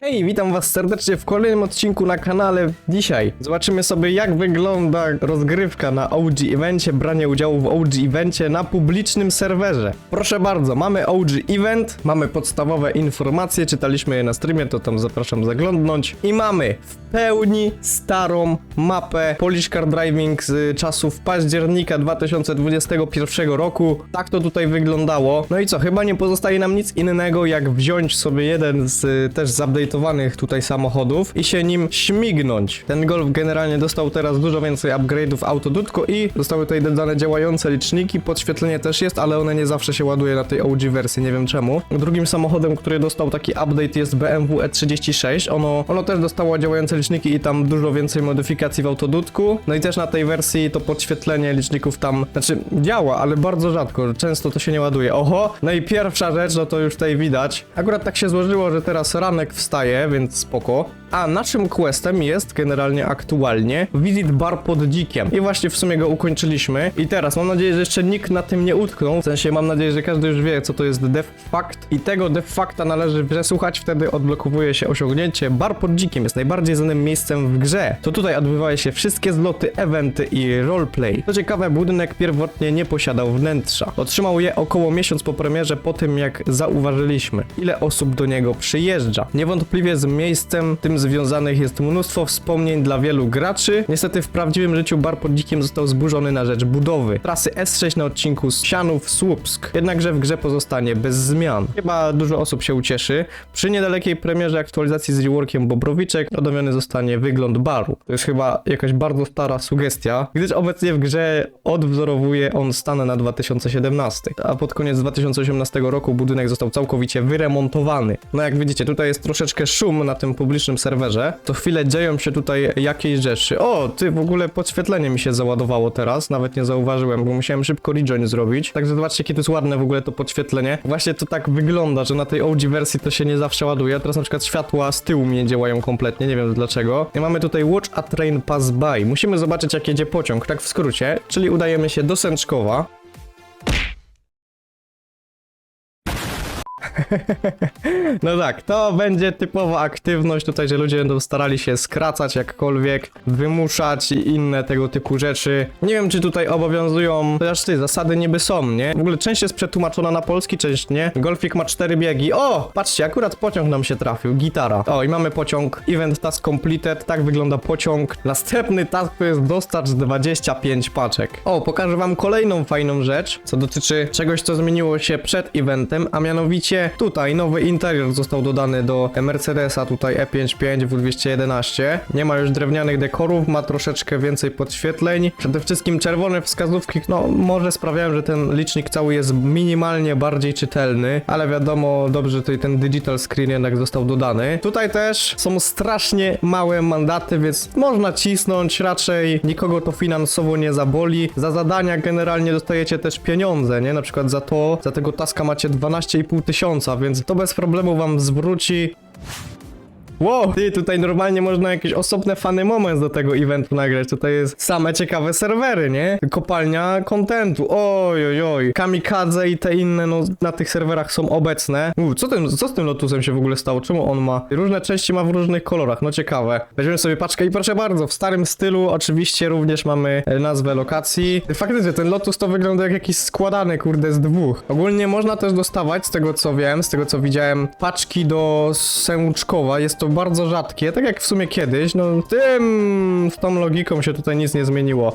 Hej, witam was serdecznie w kolejnym odcinku na kanale. Dzisiaj zobaczymy sobie jak wygląda rozgrywka na OG Evencie, branie udziału w OG Evencie na publicznym serwerze. Proszę bardzo, mamy OG Event, mamy podstawowe informacje, czytaliśmy je na streamie, to tam zapraszam zaglądnąć. I mamy w pełni starą mapę Polish Car Driving z czasów października 2021 roku. Tak to tutaj wyglądało. No i co, chyba nie pozostaje nam nic innego jak wziąć sobie jeden z y, też zupdate'owanych tutaj samochodów i się nim śmignąć. Ten Golf generalnie dostał teraz dużo więcej upgrade'ów autodutko i zostały tutaj dodane działające liczniki, podświetlenie też jest, ale one nie zawsze się ładuje na tej OG wersji, nie wiem czemu. Drugim samochodem, który dostał taki update jest BMW E36, ono, ono też dostało działające liczniki i tam dużo więcej modyfikacji w autodutku. No i też na tej wersji to podświetlenie liczników tam, znaczy działa, ale bardzo rzadko, często to się nie ładuje. Oho, no i pierwsza rzecz, no to już tutaj widać. Akurat tak się złożyło, że teraz ranek wstaje, więc spoko. A naszym questem jest generalnie aktualnie Visit Bar pod Dzikiem. I właśnie w sumie go ukończyliśmy. I teraz mam nadzieję, że jeszcze nikt na tym nie utknął. W sensie mam nadzieję, że każdy już wie, co to jest Def Fact. I tego Def Facta należy przesłuchać, wtedy odblokowuje się osiągnięcie. Bar pod Dzikiem jest najbardziej znanym miejscem w grze. To tutaj odbywały się wszystkie zloty, eventy i roleplay. Co ciekawe, budynek pierwotnie nie posiadał wnętrza. Otrzymał je około miesiąc po premierze, po tym jak zauważyliśmy, ile osób do niego przyjeżdża. Niewątpliwie z miejscem tym związanych jest mnóstwo wspomnień dla wielu graczy. Niestety w prawdziwym życiu bar pod dzikiem został zburzony na rzecz budowy. Trasy S6 na odcinku z Sianów Słupsk. Jednakże w grze pozostanie bez zmian. Chyba dużo osób się ucieszy. Przy niedalekiej premierze aktualizacji z reworkiem Bobrowiczek odnowiony zostanie wygląd baru. To jest chyba jakaś bardzo stara sugestia, gdyż obecnie w grze odwzorowuje on stan na 2017. A pod koniec 2018 roku budynek został całkowicie wyremontowany. No jak widzicie, tutaj jest troszeczkę szum na tym publicznym serwerze. To chwilę dzieją się tutaj jakieś rzeczy. O, ty w ogóle podświetlenie mi się załadowało teraz, nawet nie zauważyłem, bo musiałem szybko rejoin zrobić. Także zobaczcie, jakie to jest ładne w ogóle to podświetlenie. Właśnie to tak wygląda, że na tej OG wersji to się nie zawsze ładuje. Teraz na przykład światła z tyłu mi nie działają kompletnie, nie wiem dlaczego. I mamy tutaj Watch a Train Pass By. Musimy zobaczyć, jak jedzie pociąg, tak w skrócie. Czyli udajemy się do Sęczkowa. No tak, to będzie typowa aktywność tutaj, że ludzie będą starali się skracać jakkolwiek, wymuszać i inne tego typu rzeczy. Nie wiem, czy tutaj obowiązują, chociaż ty, zasady niby są, nie? W ogóle część jest przetłumaczona na polski, część nie. Golfik ma cztery biegi. O, patrzcie, akurat pociąg nam się trafił, gitara. O, i mamy pociąg, event task completed, tak wygląda pociąg. Następny task to jest dostarcz 25 paczek. O, pokażę wam kolejną fajną rzecz, co dotyczy czegoś, co zmieniło się przed eventem, a mianowicie tutaj nowy interior został dodany do Mercedesa, tutaj E E55 W211. Nie ma już drewnianych dekorów, ma troszeczkę więcej podświetleń. Przede wszystkim czerwone wskazówki, no może sprawiają, że ten licznik cały jest minimalnie bardziej czytelny, ale wiadomo, dobrze tutaj ten digital screen jednak został dodany. Tutaj też są strasznie małe mandaty, więc można cisnąć, raczej nikogo to finansowo nie zaboli. Za zadania generalnie dostajecie też pieniądze, nie? Na przykład za to, za tego taska macie 12,5 tysiąca, więc to bez problemu wam zwróci. Wow, ty, tutaj normalnie można jakiś osobny fany moment do tego eventu nagrać. Tutaj jest same ciekawe serwery, nie? Kopalnia kontentu. Oj, oj, oj. Kamikadze i te inne, no, na tych serwerach są obecne. Uu, co, tym, co z tym Lotusem się w ogóle stało? Czemu on ma? Różne części ma w różnych kolorach, no ciekawe. Weźmiemy sobie paczkę i proszę bardzo, w starym stylu oczywiście również mamy e, nazwę lokacji. Faktycznie, ten Lotus to wygląda jak jakiś składany, kurde, z dwóch. Ogólnie można też dostawać, z tego co wiem, z tego co widziałem, paczki do Sęczkowa. Jest to bardzo rzadkie, tak jak w sumie kiedyś. No, tym, z tą logiką się tutaj nic nie zmieniło.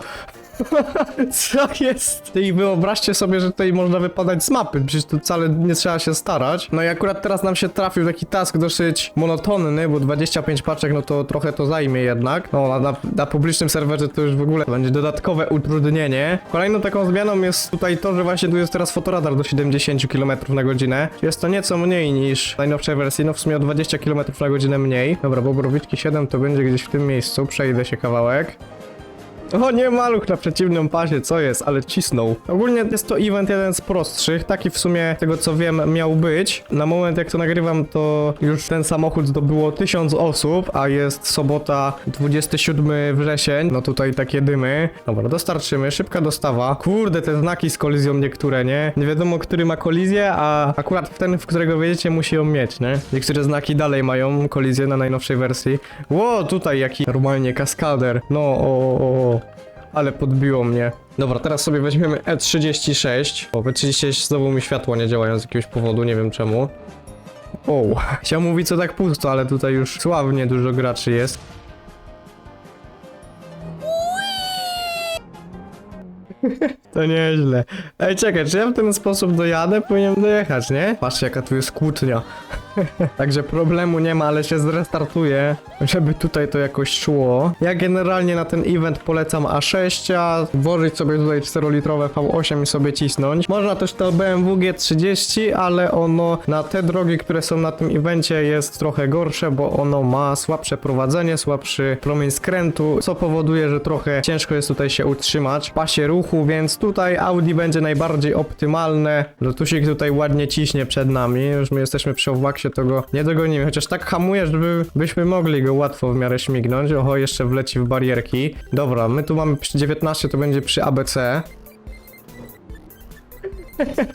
Co jest? I wyobraźcie sobie, że tutaj można wypadać z mapy, przecież tu wcale nie trzeba się starać. No i akurat teraz nam się trafił taki task dosyć monotonny, bo 25 paczek, no to trochę to zajmie jednak. No, na, na, publicznym serwerze to już w ogóle będzie dodatkowe utrudnienie. Kolejną taką zmianą jest tutaj to, że właśnie tu jest teraz fotoradar do 70 km na godzinę. Jest to nieco mniej niż w najnowszej wersji, no w sumie o 20 km na godzinę mniej. Dobra, Bobrowiczki 7 to będzie gdzieś w tym miejscu, przejdę się kawałek. O nie, maluch na przeciwnym pasie, co jest, ale cisnął. Ogólnie jest to event jeden z prostszych, taki w sumie, tego co wiem, miał być. Na moment jak to nagrywam, to już ten samochód zdobyło 1000 osób, a jest sobota 27 wrzesień. No tutaj takie dymy. Dobra, dostarczymy, szybka dostawa. Kurde, te znaki z kolizją niektóre, nie? Nie wiadomo, który ma kolizję, a akurat ten, w którego wiedziecie, musi ją mieć, nie? Niektóre znaki dalej mają kolizję na najnowszej wersji. Ło, tutaj jaki normalnie kaskader. No, o, o, o. Ale podbiło mnie. Dobra, teraz sobie weźmiemy E36. O, E36 znowu mi światło nie działają z jakiegoś powodu, nie wiem czemu. O, chciałem mówić co tak pusto, ale tutaj już sławnie dużo graczy jest. To nieźle. Ej, czekaj, czy ja w ten sposób dojadę? Powinienem dojechać, nie? Patrzcie, jaka tu jest kłótnia. Także problemu nie ma, ale się zrestartuje, żeby tutaj to jakoś szło. Ja generalnie na ten event polecam A6, a włożyć sobie tutaj 4-litrowe V8 i sobie cisnąć. Można też to BMW G30, ale ono na te drogi, które są na tym evencie jest trochę gorsze, bo ono ma słabsze prowadzenie, słabszy promień skrętu, co powoduje, że trochę ciężko jest tutaj się utrzymać w pasie ruchu, więc tutaj Audi będzie najbardziej optymalne. Lotusik tutaj ładnie ciśnie przed nami, już my jesteśmy przy Owaksie, to go nie dogonimy, chociaż tak hamuje, żeby byśmy mogli go łatwo w miarę śmignąć. Oho, jeszcze wleci w barierki. Dobra, my tu mamy przy 19, to będzie przy ABC.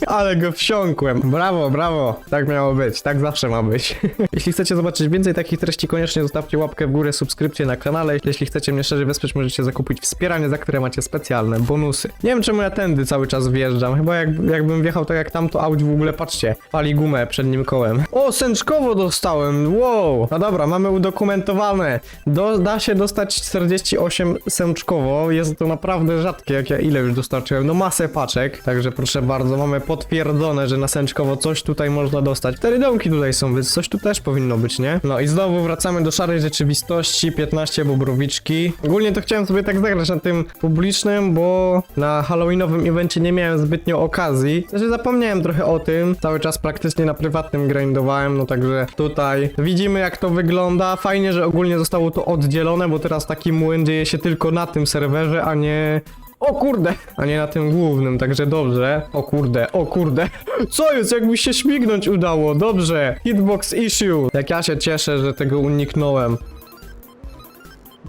Ale go wsiąkłem. Brawo, brawo. Tak miało być. Tak zawsze ma być. Jeśli chcecie zobaczyć więcej takich treści, koniecznie zostawcie łapkę w górę, subskrypcję na kanale. Jeśli chcecie mnie szczerze wesprzeć, możecie zakupić wspieranie, za które macie specjalne bonusy. Nie wiem, czemu ja tędy cały czas wjeżdżam. Chyba jak, jakbym wjechał tak jak tamto Audi w ogóle, patrzcie, pali gumę przednim kołem. O, sęczkowo dostałem. Wow. No dobra, mamy udokumentowane. Do, da się dostać 48 sęczkowo. Jest to naprawdę rzadkie, jak ja ile już dostarczyłem. No masę paczek. Także proszę bardzo, mamy potwierdzone, że na sęczkowo coś tutaj można dostać. Cztery domki tutaj są, więc coś tu też powinno być, nie? No i znowu wracamy do szarej rzeczywistości. 15 bobrowiczki. Ogólnie to chciałem sobie tak zagrać na tym publicznym, bo na halloweenowym evencie nie miałem zbytnio okazji. Znaczy zapomniałem trochę o tym. Cały czas praktycznie na prywatnym grindowałem, no także tutaj widzimy jak to wygląda. Fajnie, że ogólnie zostało to oddzielone, bo teraz taki młyn dzieje się tylko na tym serwerze, a nie o kurde! A nie na tym głównym, także dobrze. O kurde, o kurde. Co jest, jakby się śmignąć udało, dobrze. Hitbox issue. Jak ja się cieszę, że tego uniknąłem.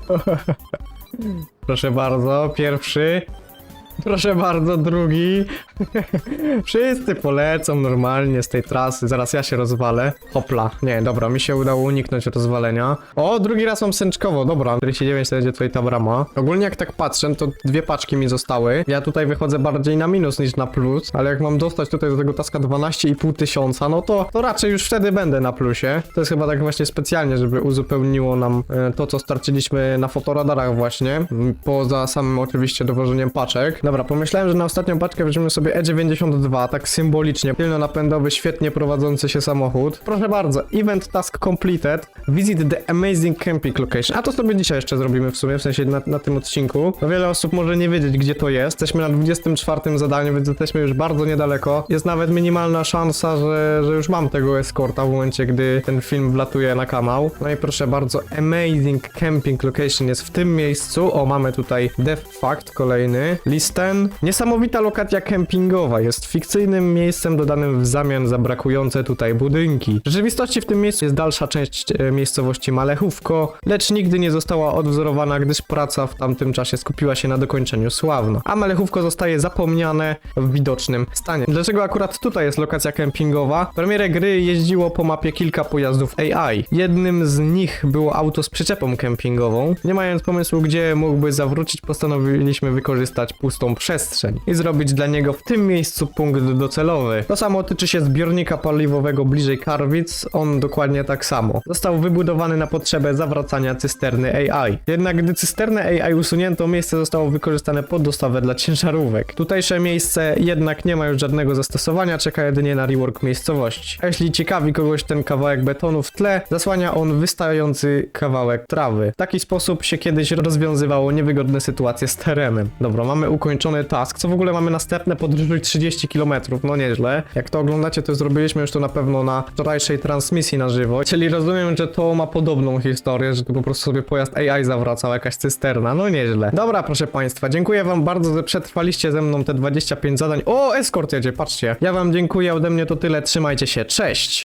Proszę bardzo, pierwszy. Proszę bardzo, drugi. Wszyscy polecą normalnie z tej trasy. Zaraz ja się rozwalę. Hopla. Nie, dobra, mi się udało uniknąć rozwalenia. O, drugi raz mam sęczkowo. Dobra, 49 to będzie tutaj ta brama. Ogólnie jak tak patrzę, to dwie paczki mi zostały. Ja tutaj wychodzę bardziej na minus niż na plus, ale jak mam dostać tutaj do tego taska 12,5 tysiąca, no to, to raczej już wtedy będę na plusie. To jest chyba tak właśnie specjalnie, żeby uzupełniło nam e, to, co straciliśmy na fotoradarach właśnie. Poza samym oczywiście dowożeniem paczek. Dobra, pomyślałem, że na ostatnią paczkę weźmiemy sobie E92, tak symbolicznie. Tylno-napędowy, świetnie prowadzący się samochód. Proszę bardzo, event task completed. Visit the amazing camping location. A to sobie dzisiaj jeszcze zrobimy w sumie, w sensie na, na tym odcinku. Wiele osób może nie wiedzieć, gdzie to jest. Jesteśmy na 24 zadaniu, więc jesteśmy już bardzo niedaleko. Jest nawet minimalna szansa, że, że już mam tego eskorta w momencie, gdy ten film wlatuje na kanał. No i proszę bardzo, amazing camping location jest w tym miejscu. O, mamy tutaj Death Fact kolejny. Listen. Niesamowita lokacja kempingowa jest fikcyjnym miejscem dodanym w zamian za brakujące tutaj budynki. W rzeczywistości w tym miejscu jest dalsza część e, miejscowości Malechówko, lecz nigdy nie została odwzorowana, gdyż praca w tamtym czasie skupiła się na dokończeniu Sławno. A Malechówko zostaje zapomniane w widocznym stanie. Dlaczego akurat tutaj jest lokacja kempingowa? W premierę gry jeździło po mapie kilka pojazdów AI. Jednym z nich było auto z przyczepą kempingową. Nie mając pomysłu, gdzie mógłby zawrócić, postanowiliśmy wykorzystać pustą przestrzeń i zrobić dla niego w tym miejscu punkt docelowy. To samo tyczy się zbiornika paliwowego bliżej Karwic, on dokładnie tak samo. Został wybudowany na potrzebę zawracania cysterny AI. Jednak gdy cysternę AI usunięto, miejsce zostało wykorzystane pod dostawę dla ciężarówek. Tutejsze miejsce jednak nie ma już żadnego zastosowania, czeka jedynie na rework miejscowości. A jeśli ciekawi kogoś ten kawałek betonu w tle, zasłania on wystający kawałek trawy. W taki sposób się kiedyś rozwiązywało niewygodne sytuacje z terenem. Dobra, mamy ukończone task. Co w ogóle mamy następne podróżuj 30 km, no nieźle. Jak to oglądacie, to zrobiliśmy już to na pewno na wczorajszej transmisji na żywo. Czyli rozumiem, że to ma podobną historię, że tu po prostu sobie pojazd AI zawracał, jakaś cysterna, no nieźle. Dobra, proszę państwa, dziękuję wam bardzo, że przetrwaliście ze mną te 25 zadań. O, eskort jedzie, patrzcie. Ja wam dziękuję, ode mnie to tyle, trzymajcie się, cześć!